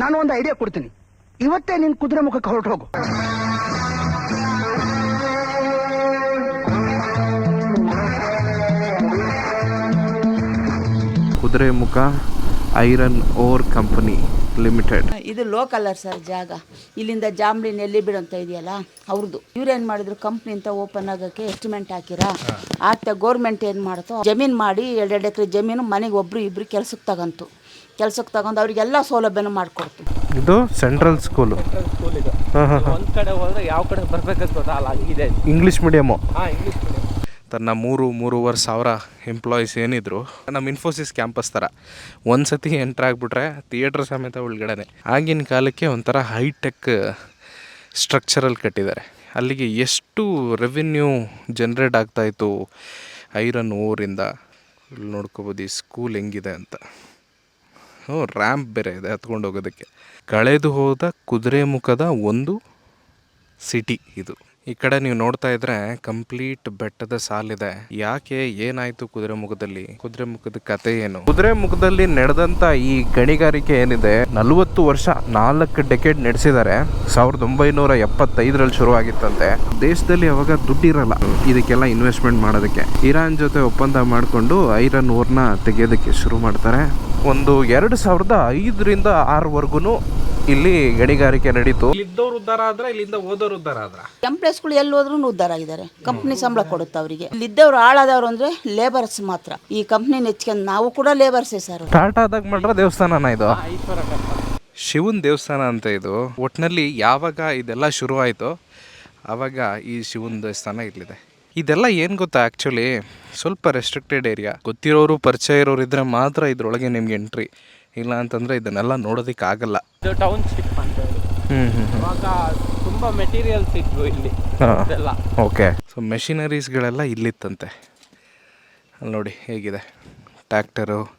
ನಾನು ಒಂದು ಐಡಿಯಾ ಕೊಡ್ತೀನಿ. ಇವತ್ತೇ ನಿನ್ ಕುದುರೆ ಮುಖಕ್ಕೆ ಹೊರಟು ಹೋಗು. Kudremukh iron ore company limited. ಇದು ಲೋಕಲ್ಲರ್ ಸರ್ ಜಾಗ. ಇಲ್ಲಿಂದ ಜಾಂಬಳಿ ನೆಲ್ಲಿ ಬಿಡು ಅಂತ ಇದೆಯಲ್ಲ ಅವ್ರದ್ದು ಇವ್ರೇನ್ ಮಾಡಿದ್ರು ಕಂಪ್ನಿ ಅಂತ ಓಪನ್ ಆಗಕ್ಕೆ ಎಸ್ಟಿಮೆಂಟ್ ಹಾಕಿರಾ? ಆತ ಗೌರ್ಮೆಂಟ್ ಏನು ಮಾಡ್ತೋ ಜಮೀನ್ ಮಾಡಿ ಎರಡೆರಡು ಎಕರೆ ಜಮೀನು ಮನೆಗೆ ಒಬ್ರು ಇಬ್ರು ಕೆಲ್ಸಕ್ಕೆ ತಗಂತು. ಕೆಲ್ಸಕ್ಕೆ ತಗೊಂಡು ಅವ್ರಿಗೆಲ್ಲ ಸೌಲಭ್ಯನೂ ಮಾಡಿಕೊಡ್ತೀವಿ. ಇದು ಸೆಂಟ್ರಲ್ ಸ್ಕೂಲು ಸ್ಕೂಲ್ ಇದು. ಒಂದ್ ಕಡೆ ಹೋದ್ರೆ ಯಾವ ಕಡೆ ಬರ್ಬೇಕಂತ ಗೊತ್ತಾಗಲ್ಲ ಇದೆ ಇಂಗ್ಲೀಷ್ ಮೀಡಿಯಮು ಹಾ ಇಂಗ್ಲಿಷ್ ತನ್ನ ಮೂರು ಮೂರುವರೆ ಸಾವಿರ ಎಂಪ್ಲಾಯೀಸ್ ಏನಿದ್ರು ನಮ್ಮ ಇನ್ಫೋಸಿಸ್ ಕ್ಯಾಂಪಸ್ ಥರ. ಒಂದು ಸತಿ ಎಂಟ್ರ್ ಆಗಿಬಿಟ್ರೆ ಥಿಯೇಟ್ರ್ ಸಮೇತ ಉಳ್ಗಡೆ ಆಗಿನ ಕಾಲಕ್ಕೆ ಒಂಥರ ಹೈಟೆಕ್ ಸ್ಟ್ರಕ್ಚರಲ್ಲಿ ಕಟ್ಟಿದ್ದಾರೆ. ಅಲ್ಲಿಗೆ ಎಷ್ಟು ರೆವಿನ್ಯೂ ಜನ್ರೇಟ್ ಆಗ್ತಾಯಿತ್ತು ಐರನ್ ಓರಿಂದ ಇಲ್ಲಿ ನೋಡ್ಕೋಬೋದು ಈ ಸ್ಕೂಲ್ ಹೆಂಗಿದೆ ಅಂತ. ರ್ಯಾಂಪ್ ಬೇರೆ ಇದೆ ಹತ್ಕೊಂಡು ಹೋಗೋದಕ್ಕೆ. ಕಳೆದು ಹೋದ ಕುದುರೆ ಮುಖದ ಒಂದು ಸಿಟಿ ಇದು. ಈ ಕಡೆ ನೀವು ನೋಡ್ತಾ ಇದ್ರೆ ಕಂಪ್ಲೀಟ್ ಬೆಟ್ಟದ ಸಾಲಿದೆ. ಯಾಕೆ ಏನಾಯ್ತು ಕುದುರೆ ಮುಖದಲ್ಲಿ? ಕುದುರೆ ಮುಖದ ಕತೆ ಏನು? ಕುದುರೆ ಮುಖದಲ್ಲಿ ನಡೆದಂತ ಈ ಗಣಿಗಾರಿಕೆ ಏನಿದೆ, ನಲವತ್ತು ವರ್ಷ ನಾಲ್ಕು ಡೆಕೆಡ್ ನಡೆಸಿದ್ದಾರೆ. ಸಾವಿರದ ಒಂಬೈನೂರ ಎಪ್ಪತ್ತೈದರಲ್ಲಿ ಶುರುವಾಗಿತ್ತಂತೆ. ದೇಶದಲ್ಲಿ ಅವಾಗ ದುಡ್ಡಿರಲ್ಲ. ಇದಕ್ಕೆಲ್ಲ ಇನ್ವೆಸ್ಟ್ಮೆಂಟ್ ಮಾಡೋದಕ್ಕೆ. ಇರಾನ್ ಜೊತೆ ಒಪ್ಪಂದ ಮಾಡಿಕೊಂಡು ಐರನ್ ಓರ್ನ ತೆಗೆಯೋದಕ್ಕೆ ಶುರು ಮಾಡ್ತಾರೆ. ಒಂದು ಎರಡು ಸಾವಿರದ ಐದರಿಂದ ಆರವರೆಗೂ ಇಲ್ಲಿ ಗಣಿಗಾರಿಕೆ ನಡೀತು. ಇದ್ದವ್ರು ಉದ್ಧಾರ ಆದ್ರೆ ಇಲ್ಲಿಂದ ಓದೋರು ಉದ್ಧಾರ ಆದ್ರ? ಎಂಪ್ಲಾಯ್ಸ್ಗಳು ಎಲ್ಲಿ ಹೋದ್ರೂ ಉದ್ಧಾರ ಆಗಿದ್ದಾರೆ. ಕಂಪ್ನಿ ಸಂಬಳ ಕೊಡುತ್ತೆ ಅವರಿಗೆ. ಇಲ್ಲಿದ್ದವ್ರು ಹಾಳಾದವ್ರು ಅಂದ್ರೆ ಲೇಬರ್ಸ್ ಮಾತ್ರ. ಈ ಕಂಪ್ನಿ ನೆಚ್ಕೊಂಡು ನಾವು ಕೂಡ ಲೇಬರ್ಸ್ ಸರ್. ಸ್ಟಾರ್ಟ್ ಆದಾಗ ಮಾಡ್ರ ದೇವಸ್ಥಾನನ ಇದು. ಶಿವನ್ ದೇವಸ್ಥಾನ ಅಂತ ಇದು. ಒಟ್ಟಿನಲ್ಲಿ ಯಾವಾಗ ಇದೆಲ್ಲ ಶುರು ಆಯಿತೋ ಆವಾಗ ಈ ಶಿವನ್ ದೇವಸ್ಥಾನ ಇಲ್ಲಿದೆ. ಇದೆಲ್ಲ ಏನು ಗೊತ್ತಾ ಆ್ಯಕ್ಚುಲಿ ಸ್ವಲ್ಪ ರೆಸ್ಟ್ರಿಕ್ಟೆಡ್ ಏರಿಯಾ ಗೊತ್ತಿರೋರು ಪರಿಚಯ ಇರೋರು ಇದ್ರೆ ಮಾತ್ರ ಇದ್ರೊಳಗೆ ನಿಮ್ಗೆ ಎಂಟ್ರಿ ಇಲ್ಲ ಅಂತಂದರೆ ಇದನ್ನೆಲ್ಲ ನೋಡೋದಕ್ಕೆ ಆಗಲ್ಲ. ಇದು ಟೌನ್ ಶಿಪ್ ಅಂತ ಹೇಳಿ. ಹ್ಞೂ ಹ್ಞೂ ತುಂಬಾ ಮೆಟೀರಿಯಲ್ಸ್ ಇದ್ವು ಇಲ್ಲಿ. ಹಾಂ. ಇದೆಲ್ಲ. ಓಕೆ. ಸೊ ಮೆಷಿನರೀಸ್ಗಳೆಲ್ಲ ಇಲ್ಲಿತ್ತಂತೆ. ಅಲ್ಲಿ ನೋಡಿ ಹೇಗಿದೆ. Tractor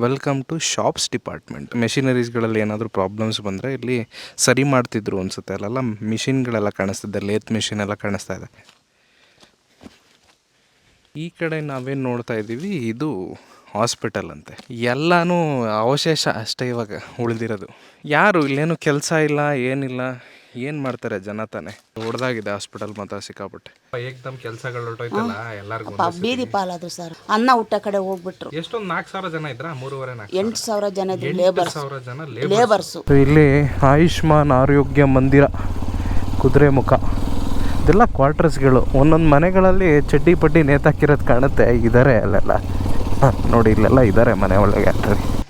welcome to shops department ಮೆಷಿನರೀಸ್ಗಳಲ್ಲಿ ಏನಾದರೂ ಪ್ರಾಬ್ಲಮ್ಸ್ ಬಂದರೆ ಇಲ್ಲಿ ಸರಿ ಮಾಡ್ತಿದ್ರು ಅನ್ಸುತ್ತೆ. ಅಲ್ಲೆಲ್ಲ ಮಿಷಿನ್ಗಳೆಲ್ಲ ಕಾಣಿಸ್ತಿದೆ. ಲೇತ್ ಮಿಷಿನ್ ಎಲ್ಲ ಕಾಣಿಸ್ತಾ ಇದೆ. ಈ ಕಡೆ ನಾವೇನು ನೋಡ್ತಾ ಇದ್ದೀವಿ ಇದು ಹಾಸ್ಪಿಟಲ್ ಅಂತೆ. ಎಲ್ಲನೂ ಅವಶೇಷ ಅಷ್ಟೇ ಇವಾಗ ಉಳಿದಿರೋದು. ಯಾರು ಇಲ್ಲೇನು ಕೆಲಸ ಇಲ್ಲ ಏನಿಲ್ಲ ಏನು ಮಾಡ್ತಾರೆ ಜನ ತಾನೆ. ಹೊಡೆದಾಗಿದೆ ಹಾಸ್ಪಿಟಲ್ ಮಾತ್ರ ಸಿಕ್ಕಾಪಟ್ಟೆ. ಏಕ್ದಮ್ ಕೆಲಸಗಳು ಹೊರಟೋಯ್ತಲ್ಲ ಎಲ್ಲರಿಗೂ ಪಾಪ ಬೀದಿ ಪಾಲಾದ್ರು ಸರ್. ಅನ್ನ ಊಟ ಕಡೆ ಹೋಗ್ಬಿಟ್ರು. ಎಷ್ಟೊಂದು ನಾಲ್ಕು ಸಾವಿರ ಜನ ಇದ್ರ? ಮೂರುವರೆ ನಾಲ್ಕು ಎಂಟು ಸಾವಿರ. ಜನ ಇದ್ರು. ಲೇಬರ್ಸ್ ಸಾವಿರ ಜನ ಲೇಬರ್ಸು ಇಲ್ಲಿ ಆಯುಷ್ಮಾನ್ ಆರೋಗ್ಯ ಮಂದಿರ ಕುದುರೆ ಮುಖ. ಇದೆಲ್ಲ ಕ್ವಾರ್ಟರ್ಸ್ಗಳು ಒಂದೊಂದು ಮನೆಗಳಲ್ಲಿ ಚಡ್ಡಿ ಪಡ್ಡಿ ನೇತಾಕಿರೋದು ಕಾಣುತ್ತೆ. ಇದ್ದಾರೆ ಅಲ್ಲೆಲ್ಲ. ನೋಡಿ, ಇಲ್ಲೆಲ್ಲ ಇದ್ದಾರೆ ಮನೆ ಒಳಗೆ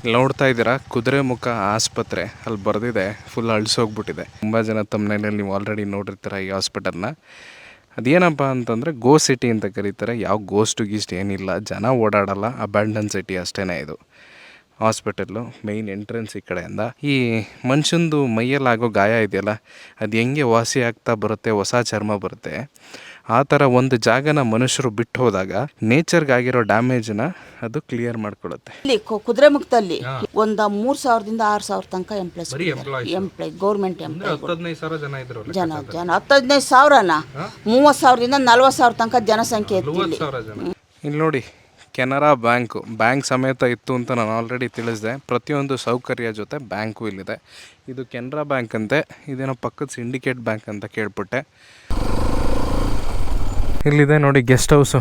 ಇಲ್ಲಿ ನೋಡ್ತಾ ಇದ್ದೀರಾ? ಕುದುರೆ ಮುಖ ಆಸ್ಪತ್ರೆ. ಅಲ್ಲಿ ಬರೆದಿದೆ. ಫುಲ್ ಅಳಿಸೋಗ್ಬಿಟ್ಟಿದೆ. ತುಂಬ ಜನ ತಮ್ಮನೇಲಿ ನೀವು ಆಲ್ರೆಡಿ ನೋಡಿರ್ತೀರ ಈ ಹಾಸ್ಪಿಟಲ್ನ ಅದೇನಪ್ಪ ಅಂತಂದರೆ ಗೋ ಸಿಟಿ ಅಂತ ಕರೀತಾರೆ. ಯಾವ ಗೋಸ್ಟು ಗೀಸ್ಟ್ ಏನಿಲ್ಲ. ಜನ ಓಡಾಡಲ್ಲ. ಅಬ್ಯಾಂಡನ್ ಸಿಟಿ ಅಷ್ಟೇ ಇದು. ಹಾಸ್ಪಿಟಲ್ಲು ಮೇಯ್ನ್ ಎಂಟ್ರೆನ್ಸ್ ಈ ಕಡೆಯಿಂದ. ಈ ಮನುಷ್ಯಂದು ಮೈಯಲ್ಲಾಗೋ ಗಾಯ ಇದೆಯಲ್ಲ ಅದು ಹೆಂಗೆ ವಾಸಿ ಆಗ್ತಾ ಬರುತ್ತೆ ಹೊಸ ಚರ್ಮ ಬರುತ್ತೆ. ಆ ಥರ ಒಂದು ಜಾಗನ ಮನುಷ್ಯರು ಬಿಟ್ಟು ಹೋದಾಗ ನೇಚರ್ಗಾಗಿರೋ ಡ್ಯಾಮೇಜನ್ನ ಅದು ಕ್ಲಿಯರ್ ಮಾಡ್ಕೊಳ್ಳುತ್ತೆ. ಇಲ್ಲಿ ಕುದುರೆ ಮುಖದಲ್ಲಿ ಒಂದ ಮೂರ್ ಸಾವಿರದಿಂದ ಆರು ಸಾವಿರ ತನಕ ಎಂಪ್ಲಾಯ್ಸ್ ಎಂಪ್ಲಾಯ್ ಗೌರ್ಮೆಂಟ್ ಎಂಪ್ಲಾಯ್ ಜನ ಜನ ಜನ. ಹತ್ತು ಹದಿನೈದು ಸಾವಿರನ ಮೂವತ್ತು ಸಾವಿರದಿಂದ ನಲ್ವತ್ತು ಸಾವಿರ ತನಕ ಜನಸಂಖ್ಯೆ ಇತ್ತು ಇಲ್ಲಿ ನೋಡಿ ಕೆನರಾ ಬ್ಯಾಂಕು ಬ್ಯಾಂಕ್ ಸಮೇತ ಇತ್ತು ಅಂತ ನಾನು ಆಲ್ರೆಡಿ ತಿಳಿಸಿದೆ. ಪ್ರತಿಯೊಂದು ಸೌಕರ್ಯ ಜೊತೆ ಬ್ಯಾಂಕು ಇಲ್ಲಿದೆ. ಇದು ಕೆನರಾ ಬ್ಯಾಂಕ್ ಅಂತೆ ಇದೇನೋ ಪಕ್ಕದ ಸಿಂಡಿಕೇಟ್ ಬ್ಯಾಂಕ್ ಅಂತ ಕೇಳ್ಬಿಟ್ಟೆ ಇಲ್ಲಿದೆ ನೋಡಿ ಗೆಸ್ಟ್ ಹೌಸು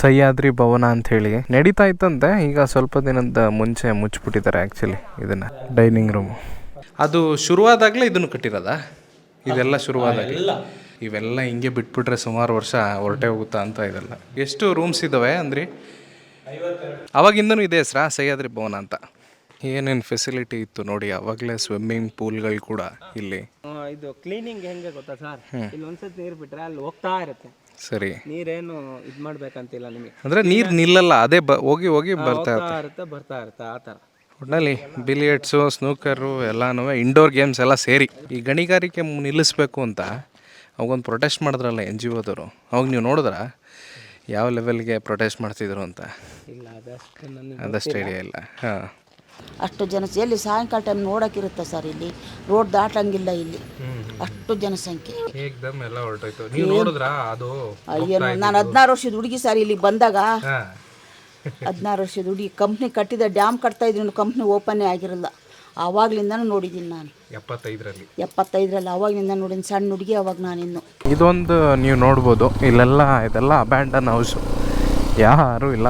ಸಹ್ಯಾದ್ರಿ ಭವನ ಅಂತ ಹೇಳಿ ನಡೀತಾ ಇತ್ತಂತೆ ಈಗ ಸ್ವಲ್ಪ ದಿನದ ಮುಂಚೆ ಮುಚ್ಚಿಬಿಟ್ಟಿದ್ದಾರೆ ಆ್ಯಕ್ಚುಲಿ ಇದನ್ನು ಡೈನಿಂಗ್ ರೂಮು ಅದು ಶುರುವಾದಾಗಲೇ ಇದನ್ನು ಕಟ್ಟಿರೋದಾ? ಇದೆಲ್ಲ ಶುರುವಾದಾಗಲೇ? ಇವೆಲ್ಲ ಹಿಂಗೆ ಬಿಟ್ಬಿಟ್ರೆ ಸುಮಾರು ವರ್ಷ ಹೊರಟೆ ಹೋಗುತ್ತಾ ಅಂತ ಇದೆಲ್ಲ. ಎಷ್ಟು ರೂಮ್ಸ್ ಇದ್ದಾವೆ ಅಂದ್ರಿ? ಅವಾಗಿಂದನೂ ಇದೆ ಹೆಸ್ರಾ ಸಹ್ಯಾದ್ರಿ ಭವನ ಅಂತ. ಏನೇನು ಫೆಸಿಲಿಟಿ ಇತ್ತು ನೋಡಿ ಅವಾಗಲೇ ಸ್ವಿಮ್ಮಿಂಗ್ ಪೂಲ್ಗಳು ಕೂಡ ಇಲ್ಲಿ. ಇದು ಕ್ಲೀನಿಂಗ್ ಹೆಂಗೆ ಗೊತ್ತಾ ಸರ್ ಇಲ್ಲಿ ಒಂದ್ಸತಿ ನೀರು ಬಿಟ್ರೆ ಅಲ್ಲಿ ಹೋಗ್ತಾ ಇರುತ್ತೆ. ಸರಿ. ನೀರೇನು ಇದು ಮಾಡ್ಬೇಕಂತಿಲ್ಲ ನಿಮಗೆ. ಅಂದರೆ ನೀರು ನಿಲ್ಲಲ್ಲ ಅದೇ ಬ ಹೋಗಿ ಹೋಗಿ ಬರ್ತಾ ಹೋಗ್ತಾ ಇರುತ್ತೆ. ಬರ್ತಾ ಇರುತ್ತೆ ಆ ಥರ. ಒಟ್ಟಿನಲ್ಲಿ ಬಿಲಿಯಡ್ಸು ಸ್ನೂಕರು ಎಲ್ಲಾನು ಇಂಡೋರ್ ಗೇಮ್ಸ್ ಎಲ್ಲ ಸೇರಿ. ಈ ಗಣಿಗಾರಿಕೆ ನಿಲ್ಲಿಸ್ಬೇಕು ಅಂತ ಅವಾಗೊಂದು ಪ್ರೊಟೆಸ್ಟ್ ಮಾಡಿದ್ರಲ್ಲ ಎನ್ ಜಿ ಒದವರು ಅವಾಗ ನೀವು ನೋಡಿದ್ರ? ಯಾವ ಲೆವೆಲ್ಗೆ ಪ್ರೊಟೆಸ್ಟ್ ಮಾಡ್ತಿದ್ರು ಅಂತ? ಇಲ್ಲ ಅದಷ್ಟು ನನಗೆ ಅದಷ್ಟು ಐಡಿಯಾ ಇಲ್ಲ. ಹಾಂ. ಅಷ್ಟು ಜನ ಎಲ್ಲಿ ಸಾಯಂಕಾಲ ಟೈಮ್ ನೋಡೋಕ್ಕಿರುತ್ತೆ ಸರ್ ಇಲ್ಲಿ? ರೋಡ್ ದಾಟಂಗಿಲ್ಲ ಇಲ್ಲಿ. ಅಷ್ಟು ಜನಸಂಖ್ಯೆ. ಏಕ್ದಮ್ ಎಲ್ಲ ಹೊರಟೋಯ್ತು? ನೀವು ನೋಡಿದ್ರಾ? ಅದು ಅಯ್ಯೋ ನಾನು ಹದಿನಾರು ವರ್ಷದ ಹುಡುಗಿ ಸರ್ ಇಲ್ಲಿ ಬಂದಾಗ. ಹದಿನಾರು ವರ್ಷದ ಹುಡುಗಿ ಕಂಪ್ನಿ ಕಟ್ಟಿದ ಡ್ಯಾಮ್ ಕಟ್ತಾ ಇದ್ರು ಕಂಪ್ನಿ ಓಪನ್ನೇ ಆಗಿರಲ್ಲ. ಆವಾಗ್ಲಿಂದನೂ ನೋಡಿದ್ದೀನಿ ನಾನು. ಎಪ್ಪತ್ತೈದರಲ್ಲಿ. ಎಪ್ಪತ್ತೈದರಲ್ಲಿ ಆವಾಗ್ಲಿಂದ ನೋಡಿದ್ದೀನಿ. ಸಣ್ಣ ಹುಡುಗಿ ಅವಾಗ ನಾನಿನ್ನು. ಇದೊಂದು ನೀವು ನೋಡ್ಬೋದು. ಇಲ್ಲೆಲ್ಲ ಇದೆಲ್ಲ ಅಬ್ಯಾಂಡನ್ ಹೌಸು ಯಾರೂ ಇಲ್ಲ.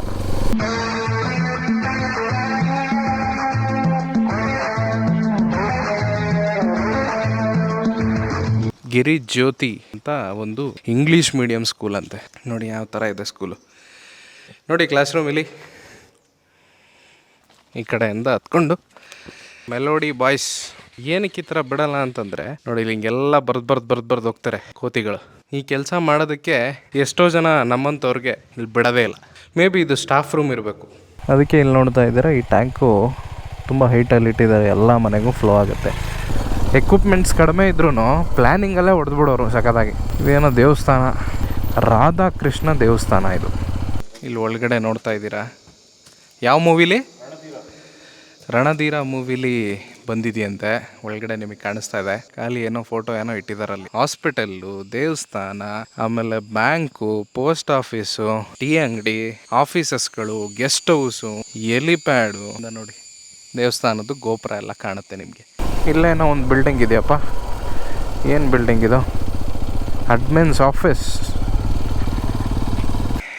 ಗಿರಿ ಜ್ಯೋತಿ ಅಂತ ಒಂದು ಇಂಗ್ಲೀಷ್ ಮೀಡಿಯಂ ಸ್ಕೂಲ್ ಅಂತೆ. ನೋಡಿ ಯಾವ ಥರ ಇದೆ ಸ್ಕೂಲು ನೋಡಿ ಕ್ಲಾಸ್ ರೂಮ್ ಇಲ್ಲಿ. ಈ ಕಡೆಯಿಂದ ಹತ್ಕೊಂಡು. ಮೆಲೋಡಿ ಬಾಯ್ಸ್ ಏನಕ್ಕೆ ಈ ಥರ ಬಿಡಲ್ಲ ಅಂತಂದರೆ ನೋಡಿ ಇಲ್ಲಿ ಹಿಂಗೆಲ್ಲ ಬರ್ದು ಬರ್ದು ಬರ್ದು ಬರ್ದು ಹೋಗ್ತಾರೆ ಕೋತಿಗಳು. ಈ ಕೆಲಸ ಮಾಡೋದಕ್ಕೆ ಎಷ್ಟೋ ಜನ ನಮ್ಮಂಥವ್ರಿಗೆ ಇಲ್ಲಿ ಬಿಡೋದೇ ಇಲ್ಲ. ಮೇ ಬಿ ಇದು ಸ್ಟಾಫ್ ರೂಮ್ ಇರಬೇಕು. ಅದಕ್ಕೆ ಇಲ್ಲಿ ನೋಡ್ತಾ ಇದ್ದಾರೆ ಈ ಟ್ಯಾಂಕು ತುಂಬ ಹೈಟಲ್ಲಿ ಇಟ್ಟಿದ್ದಾರೆ ಎಲ್ಲ ಮನೆಗೂ ಫ್ಲೋ ಆಗುತ್ತೆ. ಎಕ್ವಿಪ್ಮೆಂಟ್ಸ್ ಕಡಿಮೆ ಇದ್ರೂ ಪ್ಲ್ಯಾನಿಂಗಲ್ಲೇ ಹೊಡೆದ್ಬಿಡೋರು ಸಖತ್ತಾಗಿ. ಇದೇನೋ ದೇವಸ್ಥಾನ ರಾಧಾಕೃಷ್ಣ ದೇವಸ್ಥಾನ ಇದು. ಇಲ್ಲಿ ಒಳಗಡೆ ನೋಡ್ತಾ ಇದ್ದೀರಾ? ಯಾವ ಮೂವಿಲಿ ರಣಧೀರ ಮೂವಿಲಿ ಬಂದಿದೆಯಂತೆ. ಒಳಗಡೆ ನಿಮಗೆ ಕಾಣಿಸ್ತಾ ಇದೆ. ಖಾಲಿ ಏನೋ ಫೋಟೋ ಏನೋ ಇಟ್ಟಿದಾರಲ್ಲಿ. ಹಾಸ್ಪಿಟಲ್ಲು, ದೇವಸ್ಥಾನ, ಆಮೇಲೆ ಬ್ಯಾಂಕು, ಪೋಸ್ಟ್ ಆಫೀಸು, ಟೀ ಅಂಗಡಿ, ಆಫೀಸಸ್ಗಳು, ಗೆಸ್ಟ್ ಹೌಸು, ಎಲಿಪ್ಯಾಡು. ನೋಡಿ, ದೇವಸ್ಥಾನದ್ದು ಗೋಪುರ ಎಲ್ಲ ಕಾಣುತ್ತೆ ನಿಮಗೆ. ಇಲ್ಲೇನೋ ಒಂದು ಬಿಲ್ಡಿಂಗ್ ಇದೆಯಪ್ಪ. ಏನು ಬಿಲ್ಡಿಂಗ್ ಇದು? Admins office.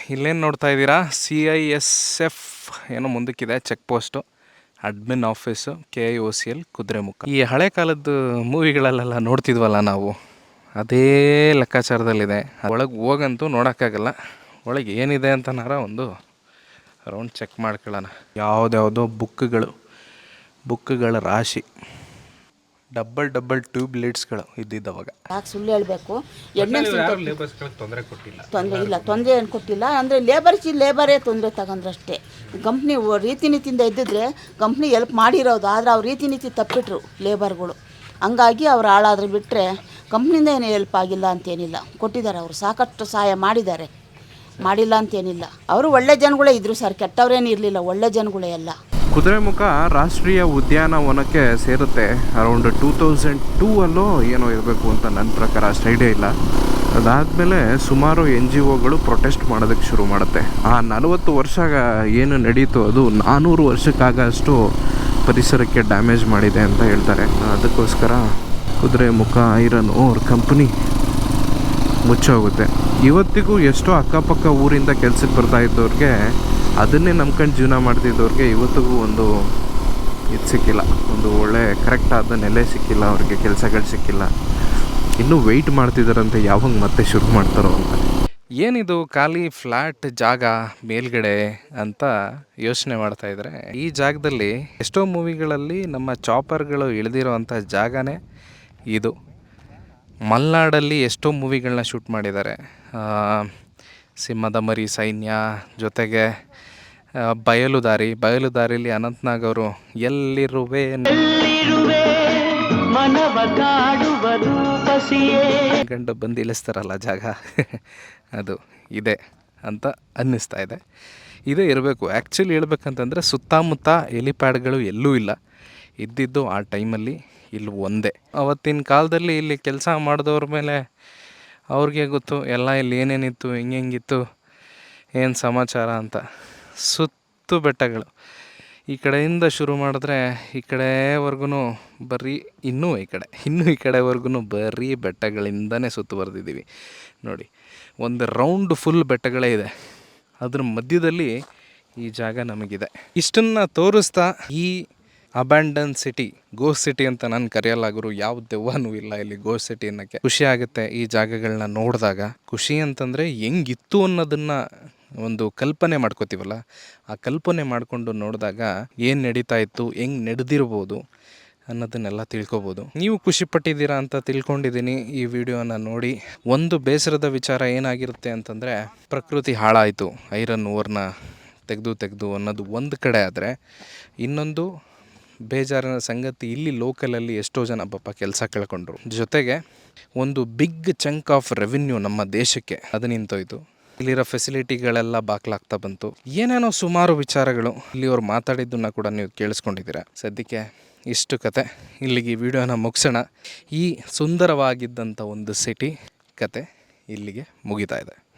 ಇಲ್ಲೇನು ನೋಡ್ತಾ ಇದ್ದೀರಾ? ಸಿ ಐ ಎಸ್ ಎಫ್ ಏನೋ ಮುಂದಕ್ಕಿದೆ, check post. Admin office K I O C L Kudremukh ಈ ಹಳೆ ಕಾಲದ್ದು ಮೂವಿಗಳಲ್ಲೆಲ್ಲ ನೋಡ್ತಿದ್ವಲ್ಲ ನಾವು ಅದೇ ಲೆಕ್ಕಾಚಾರದಲ್ಲಿದೆ. ಒಳಗೆ ಹೋಗಂತೂ ನೋಡೋಕ್ಕಾಗಲ್ಲ ಒಳಗೆ ಏನಿದೆ ಅಂತನಾರ ಒಂದು ರೌಂಡ್ ಚೆಕ್ ಮಾಡ್ಕೊಳ್ಳೋಣ. ಯಾವುದ್ಯಾವುದೋ ಬುಕ್ಗಳು ಬುಕ್ಗಳ ರಾಶಿ ಡಬ್ಬಲ್ ಡಬ್ಬಲ್ ಟ್ಯೂಬ್ ಲೈಟ್ಸ್ಗಳು ಇದ್ದಿದ್ದವಾಗ ಯಾಕೆ ಸುಳ್ಳು ಹೇಳಬೇಕು? ಎಣ್ಣೆ ತೊಂದರೆ ಕೊಟ್ಟಿಲ್ಲ. ತೊಂದರೆ ಇಲ್ಲ ತೊಂದರೆ ಏನು ಕೊಟ್ಟಿಲ್ಲ ಅಂದರೆ ಲೇಬರ್ಸ್ ಲೇಬರೇ ತೊಂದರೆ ತಗೊಂಡ್ರಷ್ಟೇ. ಕಂಪ್ನಿ ರೀತಿ ನೀತಿಯಿಂದ ಇದ್ದಿದ್ರೆ ಕಂಪ್ನಿ ಎಲ್ಪ್ ಮಾಡಿರೋದು, ಆದರೆ ಅವ್ರ ರೀತಿ ನೀತಿ ತಪ್ಪಿಟ್ರು ಲೇಬರ್ಗಳು ಹಂಗಾಗಿ ಅವ್ರು ಹಾಳಾದ್ರೆ ಬಿಟ್ಟರೆ ಕಂಪ್ನಿಯಿಂದ ಏನು ಹೆಲ್ಪ್ ಆಗಿಲ್ಲ ಅಂತೇನಿಲ್ಲ. ಕೊಟ್ಟಿದ್ದಾರೆ ಅವರು, ಸಾಕಷ್ಟು ಸಹಾಯ ಮಾಡಿದ್ದಾರೆ. ಮಾಡಿಲ್ಲ ಅಂತೇನಿಲ್ಲ. ಅವರು ಒಳ್ಳೆ ಜನಗಳೇ ಇದ್ದರು ಸರ್, ಕೆಟ್ಟವರೇನು ಇರಲಿಲ್ಲ, ಒಳ್ಳೆ ಜನಗಳೇ ಎಲ್ಲ ಕುದುರೆಮುಖ ರಾಷ್ಟ್ರೀಯ ಉದ್ಯಾನವನಕ್ಕೆ ಸೇರುತ್ತೆ. ಅರೌಂಡ್ ಟೂ ತೌಸಂಡ್ ಟೂ ಅಲ್ಲೋ ಏನೋ ಇರಬೇಕು ಅಂತ ನನ್ನ ಪ್ರಕಾರ, ಅಷ್ಟು ಐಡಿಯಾ ಇಲ್ಲ. ಅದಾದಮೇಲೆ ಸುಮಾರು ಎನ್ ಜಿ ಒಗಳು ಪ್ರೊಟೆಸ್ಟ್ ಮಾಡೋದಕ್ಕೆ ಶುರು ಮಾಡುತ್ತೆ. ಆ ನಲವತ್ತು ವರ್ಷ ಏನು ನಡೀತು ಅದು ನಾನ್ನೂರು ವರ್ಷಕ್ಕಾಗಷ್ಟು ಪರಿಸರಕ್ಕೆ ಡ್ಯಾಮೇಜ್ ಮಾಡಿದೆ ಅಂತ ಹೇಳ್ತಾರೆ. ಅದಕ್ಕೋಸ್ಕರ ಕುದುರೆಮುಖ ಐರನ್ ಓರ್ ಕಂಪ್ನಿ ಮುಚ್ಚೋಗುತ್ತೆ. ಇವತ್ತಿಗೂ ಎಷ್ಟೋ ಅಕ್ಕಪಕ್ಕ ಊರಿಂದ ಕೆಲಸಕ್ಕೆ ಬರ್ತಾ ಇದ್ದವ್ರಿಗೆ ಅದನ್ನೇ ನಂಬ್ಕೊಂಡು ಜೀವನ ಮಾಡ್ತಿದ್ದವ್ರಿಗೆ ಇವತ್ತಿಗೂ ಒಂದು ಇದು ಸಿಕ್ಕಿಲ್ಲ. ಒಂದು ಒಳ್ಳೆ ಕರೆಕ್ಟಾದ ನೆಲೆ ಸಿಕ್ಕಿಲ್ಲ, ಅವ್ರಿಗೆ ಕೆಲಸಗಳು ಸಿಕ್ಕಿಲ್ಲ. ಇನ್ನೂ ವೆಯ್ಟ್ ಮಾಡ್ತಿದ್ದಾರಂತೆ ಯಾವಾಗ ಮತ್ತೆ ಶುರು ಮಾಡ್ತಾರೋ ಅಂತ. ಏನಿದು ಖಾಲಿ ಫ್ಲ್ಯಾಟ್ ಜಾಗ ಮೇಲ್ಗಡೆ ಅಂತ ಯೋಚನೆ ಮಾಡ್ತಾ ಇದ್ದಾರೆ ಈ ಜಾಗದಲ್ಲಿ ಎಷ್ಟೋ ಮೂವಿಗಳಲ್ಲಿ ನಮ್ಮ ಚಾಪರ್ಗಳು ಇಳಿದಿರೋವಂಥ ಜಾಗನೇ ಇದು. ಮಲ್ನಾಡಲ್ಲಿ ಎಷ್ಟೋ ಮೂವಿಗಳನ್ನ ಶೂಟ್ ಮಾಡಿದ್ದಾರೆ. ಸಿಂಹದ ಮರಿ ಸೈನ್ಯ ಜೊತೆಗೆ ಬಯಲು ದಾರಿ ಬಯಲು ದಾರಿಲಿ ಅನಂತ್ನಾಗ್ ಅವರು ಎಲ್ಲಿರುವೆ ಗಂಡು ಬಂದು ಇಳಿಸ್ತಾರಲ್ಲ ಜಾಗ. ಅದು ಇದೆ ಅಂತ ಅನ್ನಿಸ್ತಾ ಇದೆ. ಇದೇ ಇರಬೇಕು. ಆ್ಯಕ್ಚುಲಿ ಹೇಳ್ಬೇಕಂತಂದರೆ ಸುತ್ತಮುತ್ತ ಎಲಿಪ್ಯಾಡ್ಗಳು ಎಲ್ಲೂ ಇಲ್ಲ. ಇದ್ದಿದ್ದು ಆ ಟೈಮಲ್ಲಿ ಇಲ್ಲಿ ಒಂದೇ. ಅವತ್ತಿನ ಕಾಲದಲ್ಲಿ ಇಲ್ಲಿ ಕೆಲಸ ಮಾಡಿದವ್ರ ಮೇಲೆ ಅವ್ರಿಗೆ ಗೊತ್ತು, ಎಲ್ಲ ಇಲ್ಲಿ ಏನೇನಿತ್ತು ಹೆಂಗೆ ಹೆಂಗಿತ್ತು ಏನು ಸಮಾಚಾರ ಅಂತ. ಸುತ್ತು ಬೆಟ್ಟಗಳು. ಈ ಕಡೆಯಿಂದ ಶುರು ಮಾಡಿದ್ರೆ ಈ ಕಡೆವರೆಗೂ ಬರೀ, ಇನ್ನೂ ಈ ಕಡೆ, ಇನ್ನೂ ಈ ಕಡೆವರೆಗೂ ಬರೀ ಬೆಟ್ಟಗಳಿಂದನೇ ಸುತ್ತುವರೆದಿದ್ದೀವಿ ನೋಡಿ, ಒಂದು ರೌಂಡ್ ಫುಲ್ ಬೆಟ್ಟಗಳೇ ಇದೆ. ಅದ್ರ ಮಧ್ಯದಲ್ಲಿ ಈ ಜಾಗ ನಮಗಿದೆ. ಇಷ್ಟನ್ನು ತೋರಿಸ್ತಾ ಈ ಅಬ್ಯಾಂಡನ್ ಸಿಟಿ ಗೋಸ್ಟ್ ಸಿಟಿ ಅಂತ ನಾನು ಕರೆಯಲಾಗರು ಯಾವ ದೆವ್ವನೂ ಇಲ್ಲ ಇಲ್ಲಿ ಗೋಸ್ಟ್ ಸಿಟಿ ಅನ್ನಕ್ಕೆ. ಖುಷಿ ಆಗುತ್ತೆ ಈ ಜಾಗಗಳನ್ನ ನೋಡಿದಾಗ. ಖುಷಿ ಅಂತಂದರೆ ಹೆಂಗಿತ್ತು ಅನ್ನೋದನ್ನ ಒಂದು ಕಲ್ಪನೆ ಮಾಡ್ಕೋತೀವಲ್ಲ? ಆ ಕಲ್ಪನೆ ಮಾಡಿಕೊಂಡು ನೋಡಿದಾಗ ಏನು ನಡೀತಾ ಇತ್ತು, ಹೆಂಗೆ ನಡೆದಿರ್ಬೋದು ಅನ್ನೋದನ್ನೆಲ್ಲ ತಿಳ್ಕೊಬೋದು. ನೀವು ಖುಷಿ ಪಟ್ಟಿದ್ದೀರಾ ಅಂತ ತಿಳ್ಕೊಂಡಿದ್ದೀನಿ. ಈ ವಿಡಿಯೋನ ನೋಡಿ. ಒಂದು ಬೇಸರದ ವಿಚಾರ ಏನಾಗಿರುತ್ತೆ ಅಂತಂದರೆ, ಪ್ರಕೃತಿ ಹಾಳಾಯಿತು. ಐರನ್ ಓರ್ನ ತೆಗೆದು ತೆಗೆದು ಅನ್ನೋದು ಒಂದು ಕಡೆ ಆದರೆ, ಇನ್ನೊಂದು ಬೇಜಾರಿನ ಸಂಗತಿ ಇಲ್ಲಿ ಲೋಕಲಲ್ಲಿ ಎಷ್ಟೋ ಜನ ಪಾಪ ಕೆಲಸ ಕಳ್ಕೊಂಡ್ರು. ಜೊತೆಗೆ ಒಂದು ಬಿಗ್ ಚಂಕ್ ಆಫ್ ರೆವಿನ್ಯೂ ನಮ್ಮ ದೇಶಕ್ಕೆ ಅದು ನಿಂತೋಯ್ತು. ಇಲ್ಲಿರೋ ಫೆಸಿಲಿಟಿಗಳೆಲ್ಲ ಬಾಕ್ಲಾಗ್ತಾ ಬಂತು. ಏನೇನೋ ಸುಮಾರು ವಿಚಾರಗಳು ಇಲ್ಲಿ ಅವ್ರು ಮಾತಾಡಿದ್ದನ್ನ ಕೂಡ ನೀವು ಕೇಳಿಸ್ಕೊಂಡಿದ್ದೀರಾ. ಸದ್ಯಕ್ಕೆ ಇಷ್ಟು ಕತೆ. ಇಲ್ಲಿಗೆ ಈ ವಿಡಿಯೋನ ಮುಗಿಸೋಣ. ಈ ಸುಂದರವಾಗಿದ್ದಂಥ ಒಂದು ಸಿಟಿ ಕತೆ ಇಲ್ಲಿಗೆ ಮುಗಿತಾ ಇದೆ.